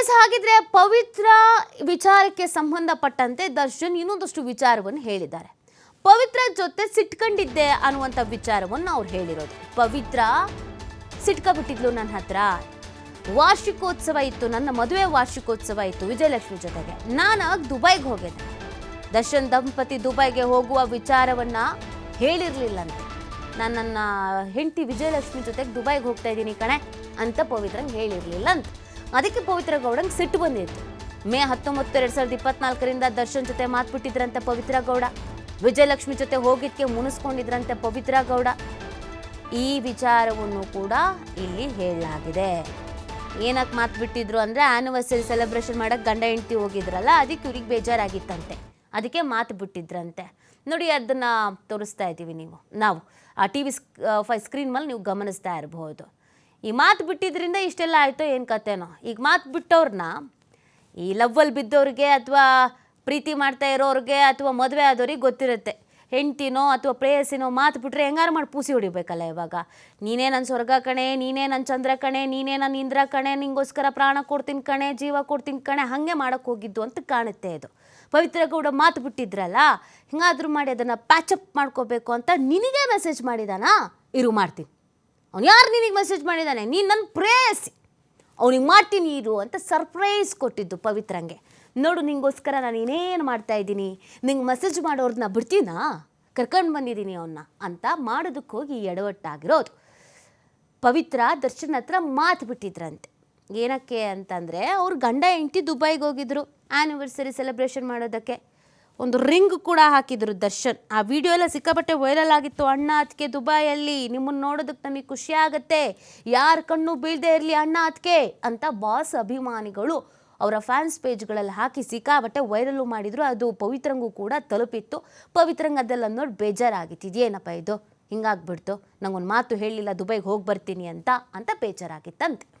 S, ಹಾಗಿದ್ರೆ ಪವಿತ್ರ ವಿಚಾರಕ್ಕೆ ಸಂಬಂಧಪಟ್ಟಂತೆ ದರ್ಶನ್ ಇನ್ನೊಂದಷ್ಟು ವಿಚಾರವನ್ನು ಹೇಳಿದ್ದಾರೆ. ಪವಿತ್ರ ಜೊತೆ ಸಿಟ್ಕೊಂಡಿದ್ದೆ ಅನ್ನುವಂಥ ವಿಚಾರವನ್ನು ಅವ್ರು ಹೇಳಿರೋದು. ಪವಿತ್ರ ಸಿಟ್ಕೊಬಿಟ್ಟಿದ್ಲು ನನ್ನ ಹತ್ರ. ವಾರ್ಷಿಕೋತ್ಸವ ಇತ್ತು, ನನ್ನ ಮದುವೆ ವಾರ್ಷಿಕೋತ್ಸವ ಇತ್ತು ವಿಜಯಲಕ್ಷ್ಮಿ ಜೊತೆಗೆ. ನಾನು ದುಬೈಗೆ ಹೋಗಿದ್ದೆ. ದರ್ಶನ್ ದಂಪತಿ ದುಬೈಗೆ ಹೋಗುವ ವಿಚಾರವನ್ನ ಹೇಳಿರ್ಲಿಲ್ಲಂತೆ. ನಾನು ನನ್ನ ಹೆಂಡತಿ ವಿಜಯಲಕ್ಷ್ಮಿ ಜೊತೆಗೆ ದುಬೈಗೆ ಹೋಗ್ತಾ ಇದ್ದೀನಿ ಕಣೆ ಅಂತ ಪವಿತ್ರಂಗೆ ಹೇಳಿರ್ಲಿಲ್ಲ ಅಂತ ಅದಕ್ಕೆ ಪವಿತ್ರ ಗೌಡಂಗೆ ಸಿಟ್ಟು ಬಂದಿತ್ತು. ಮೇ ಹತ್ತೊಂಬತ್ತು, ಎರಡು ಸಾವಿರದ ಇಪ್ಪತ್ನಾಲ್ಕರಿಂದ ದರ್ಶನ್ ಜೊತೆ ಮಾತ್ಬಿಟ್ಟಿದ್ರಂತೆ ಪವಿತ್ರ ಗೌಡ. ವಿಜಯಲಕ್ಷ್ಮಿ ಜೊತೆ ಹೋಗಿದ್ದಕ್ಕೆ ಮುನಿಸ್ಕೊಂಡಿದ್ರಂತೆ ಪವಿತ್ರ ಗೌಡ. ಈ ವಿಚಾರವನ್ನು ಕೂಡ ಇಲ್ಲಿ ಹೇಳಲಾಗಿದೆ. ಏನಕ್ಕೆ ಮಾತು ಬಿಟ್ಟಿದ್ರು ಅಂದರೆ ಆ್ಯನಿವರ್ಸರಿ ಸೆಲೆಬ್ರೇಷನ್ ಮಾಡಕ್ಕೆ ಗಂಡ ಹೆಂಡ್ತಿ ಹೋಗಿದ್ರಲ್ಲ, ಅದಕ್ಕೆ ಇವ್ರಿಗೆ ಬೇಜಾರಾಗಿತ್ತಂತೆ. ಅದಕ್ಕೆ ಮಾತು ಬಿಟ್ಟಿದ್ರಂತೆ ನೋಡಿ, ಅದನ್ನು ತೋರಿಸ್ತಾ ಇದ್ದೀವಿ ನೀವು. ನಾವು, ಆ ಟಿ ವಿ ಫೈ, ಸ್ಕ್ರೀನ್ ಮೇಲೆ ನೀವು ಗಮನಿಸ್ತಾ ಇರಬಹುದು ಈ ಮಾತು ಬಿಟ್ಟಿದ್ರಿಂದ ಇಷ್ಟೆಲ್ಲ ಆಯಿತು ಏನು ಕತೆನೋ? ಈಗ ಮಾತು ಬಿಟ್ಟವ್ರನ್ನ ಈ ಲವ್ವಲ್ಲಿ ಬಿದ್ದವ್ರಿಗೆ ಅಥವಾ ಪ್ರೀತಿ ಮಾಡ್ತಾ ಇರೋರಿಗೆ ಅಥವಾ ಮದುವೆ ಆದವ್ರಿಗೆ ಗೊತ್ತಿರುತ್ತೆ. ಹೆಂಡ್ತಿನೋ ಅಥವಾ ಪ್ರೇಯಸಿನೋ ಮಾತು ಬಿಟ್ರೆ ಹೆಂಗಾರು ಮಾಡಿ ಪೂಸಿ ಹೊಡಿಬೇಕಲ್ಲ ಇವಾಗ? ನೀನೇ ನನ್ನ ಸ್ವರ್ಗ ಕಣೆ, ನೀನೇ ನನ್ನ ಚಂದ್ರ ಕಣೆ, ನೀನೇ ನನ್ನ ಇಂದ್ರ ಕಣೆ, ನಿಂಗೋಸ್ಕರ ಪ್ರಾಣ ಕೊಡ್ತೀನಿ ಕಣೆ, ಜೀವ ಕೊಡ್ತೀನಿ ಕಣೆ, ಹಾಗೆ ಮಾಡೋಕ್ಕೆ ಹೋಗಿದ್ದು ಅಂತ ಕಾಣುತ್ತೆ ಇದು. ಪವಿತ್ರ ಗೌಡ ಮಾತು ಬಿಟ್ಟಿದ್ರಲ್ಲ, ಹಿಂಗಾದ್ರೂ ಮಾಡಿ ಅದನ್ನು ಪ್ಯಾಚಪ್ ಮಾಡ್ಕೋಬೇಕು ಅಂತ ನಿನಗೆ ಮೆಸೇಜ್ ಮಾಡಿದಾನಾ? ಇರು, ಮಾಡ್ತೀನಿ. ಅವ್ನು ಯಾರು ನಿನಗೆ ಮೆಸೇಜ್ ಮಾಡಿದ್ದಾನೆ ನೀನು ನನ್ನ ಪ್ರೇಯಸಿ. ಅವನಿಗೆ ಮಾಡ್ತೀನಿ ಇರು ಅಂತ ಸರ್ಪ್ರೈಸ್ ಕೊಟ್ಟಿದ್ದು ಪವಿತ್ರಂಗೆ. ನೋಡು, ನಿಂಗೋಸ್ಕರ ನಾನು ಇನ್ನೇನು ಮಾಡ್ತಾ ಇದ್ದೀನಿ? ನಿಂಗೆ ಮೆಸೇಜ್ ಮಾಡೋರ್ನ ಬಿಡ್ತೀನಾ? ಕರ್ಕೊಂಡು ಬಂದಿದ್ದೀನಿ ಅವನ್ನ ಅಂತ ಮಾಡೋದಕ್ಕೆ ಹೋಗಿ ಎಡವಟ್ಟಾಗಿರೋದು. ಪವಿತ್ರ ದರ್ಶನ್ ಹತ್ರ ಮಾತು ಬಿಟ್ಟಿದ್ರಂತೆ. ಏನಕ್ಕೆ ಅಂತಂದರೆ, ಅವ್ರ ಗಂಡ ಹೆಂಡತಿ ದುಬೈಗೆ ಹೋಗಿದ್ರು ಆ್ಯನಿವರ್ಸರಿ ಸೆಲೆಬ್ರೇಷನ್ ಮಾಡೋದಕ್ಕೆ. ಒಂದು ರಿಂಗ್ ಕೂಡ ಹಾಕಿದ್ರು ದರ್ಶನ್. ಆ ವಿಡಿಯೋ ಎಲ್ಲ ಸಿಕ್ಕಾಪಟ್ಟೆ ವೈರಲ್ ಆಗಿತ್ತು. ಅಣ್ಣ ಅದಕ್ಕೆ ದುಬೈಯಲ್ಲಿ ನಿಮ್ಮನ್ನು ನೋಡೋದಕ್ಕೆ ನಮಗೆ ಖುಷಿ ಆಗುತ್ತೆ. ಯಾರ ಕಣ್ಣು ಬೀಳದೆ ಇರಲಿ ಅಣ್ಣ ಅದಕ್ಕೆ ಅಂತ ಬಾಸ್ ಅಭಿಮಾನಿಗಳು ಅವರ ಫ್ಯಾನ್ಸ್ ಪೇಜ್ಗಳಲ್ಲಿ ಹಾಕಿ ಸಿಕ್ಕಾಪಟ್ಟೆ ವೈರಲ್ಲು ಮಾಡಿದ್ರು. ಅದು ಪವಿತ್ರಂಗೂ ಕೂಡ ತಲುಪಿತ್ತು. ಪವಿತ್ರಂಗ್ ಅದೆಲ್ಲ ನೋಡಿ ಬೇಜಾರಾಗಿತ್ತು. ಇದೇನಪ್ಪ ಇದು? ಹಿಂಗಾಗ್ಬಿಡ್ತು. ನಂಗೊಂದು ಮಾತು ಹೇಳಿಲ್ಲ, ದುಬೈಗೆ ಹೋಗಿ ಬರ್ತೀನಿ ಅಂತ. ಅಂತ ಬೇಜಾರಾಗಿತ್ತಂತೆ.